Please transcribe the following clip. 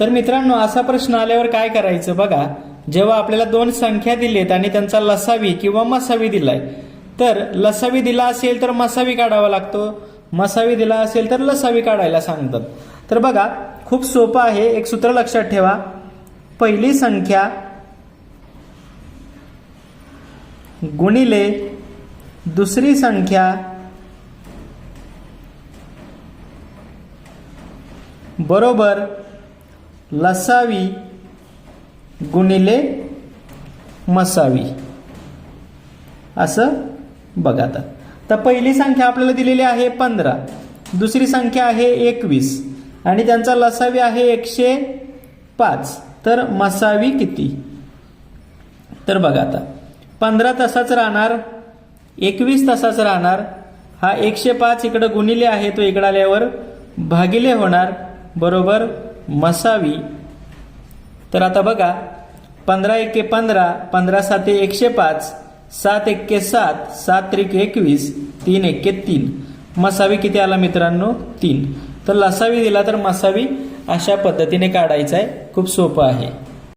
तर मित्रांनो असा प्रश्न आल्यावर काय करायचं बघा. जेव्हा आपल्याला दोन संख्या दिलेत आणि त्यांचा लसावी किंवा मसावी दिलाय तर लसावी दिला असेल तर मसावी काढावा लागतो. मसावी दिला असेल तर लसावी काढायला सांगतात. तर बघा खूप सोपं आहे. एक सूत्र लक्षात ठेवा. पहिली संख्या गुणिले दुसरी संख्या बरोबर लसावी गुणिले मसावी. असं बघा आता. तर पहिली संख्या आपल्याला दिलेली आहे पंधरा. दुसरी संख्या आहे एकवीस. आणि त्यांचा लसावी आहे एकशे पाच. तर मसावी किती? तर बघा आता. पंधरा तसाच राहणार एकवीस तसाच राहणार. हा एकशे पाच इकडं गुणिले आहे तो इकडं आल्यावर भागिले होणार. बरोबर? मसावी. तर आता बघा पंधरा एके पंधरा पंधरा साते एकशे पाच सात एक्के सात सात त्रिक एकवीस तीन एक्के तीन. मसावी किती आला मित्रांनो? तीन. तर लसावी दिला तर मसावी अशा पद्धतीने काढायचा आहे. खूप सोपं आहे.